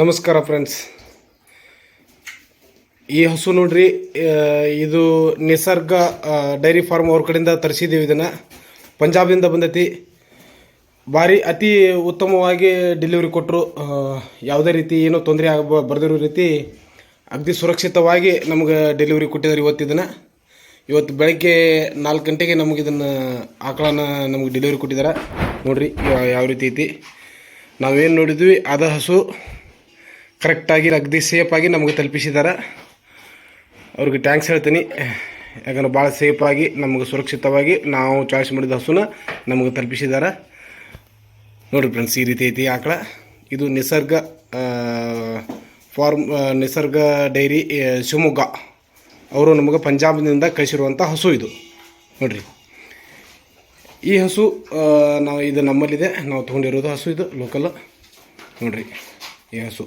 ನಮಸ್ಕಾರ ಫ್ರೆಂಡ್ಸ್ ಈ ಹಸು ನೋಡ್ರಿ ಇದು ನಿಸರ್ಗ ಡೈರಿ ಫಾರ್ಮ್ ಅವ್ರ ಕಡೆಯಿಂದ ತರಿಸಿದ್ದೀವಿ ಇದನ್ನು. ಪಂಜಾಬಿಂದ ಬಂದೈತಿ. ಭಾರಿ ಅತಿ ಉತ್ತಮವಾಗಿ ಡೆಲಿವರಿ ಕೊಟ್ಟರು ಯಾವುದೇ ರೀತಿ ಏನೋ ತೊಂದರೆ ಆಗ ಬರೆದಿರೋ ರೀತಿ ಅಗದಿ ಸುರಕ್ಷಿತವಾಗಿ ನಮಗೆ ಡೆಲಿವರಿ ಕೊಟ್ಟಿದ್ದಾರೆ ಇವತ್ತು ಇದನ್ನು. ಇವತ್ತು ಬೆಳಗ್ಗೆ ನಾಲ್ಕು ಗಂಟೆಗೆ ನಮಗೆ ಇದನ್ನು ಆಕಳನ ನಮಗೆ ಡೆಲಿವರಿ ಕೊಟ್ಟಿದ್ದಾರೆ ನೋಡ್ರಿ ಯಾವ ರೀತಿ ಐತಿ. ನಾವೇನು ನೋಡಿದ್ವಿ, ಅದ ಹಸು. ಕರೆಕ್ಟಾಗಿ ಅಗ್ದಿ ಸೇಫಾಗಿ ನಮಗೆ ತಲುಪಿಸಿದ್ದಾರೆ ಅವ್ರಿಗೆ ಟ್ಯಾಂಕ್ಸ್ ಹೇಳ್ತೀನಿ. ಯಾಕಂದ್ರೆ ಭಾಳ ಸೇಫಾಗಿ, ನಮಗೆ ಸುರಕ್ಷಿತವಾಗಿ ನಾವು ಚಾಯ್ಸ್ ಮಾಡಿದ ಹಸುನ ನಮಗೆ ತಲುಪಿಸಿದ್ದಾರೆ ನೋಡಿ ಫ್ರೆಂಡ್ಸ್ ಈ ರೀತಿ ಐತಿ ಆಕಳ. ಇದು ನಿಸರ್ಗ ಫಾರ್ಮ್ ನಿಸರ್ಗ ಡೈರಿ ಶಿವಮೊಗ್ಗ. ಅವರು ನಮಗೆ ಪಂಜಾಬ್ನಿಂದ ಕಳಿಸಿರುವಂಥ ಹಸು ಇದು. ನೋಡಿರಿ. ಈ ಹಸು ನಾವು ಇದು ನಮ್ಮಲ್ಲಿದೆ. ನಾವು ತೊಗೊಂಡಿರೋದು ಹಸು ಇದು ಲೋಕಲ್ ನೋಡಿರಿ, ಈ ಹಸು.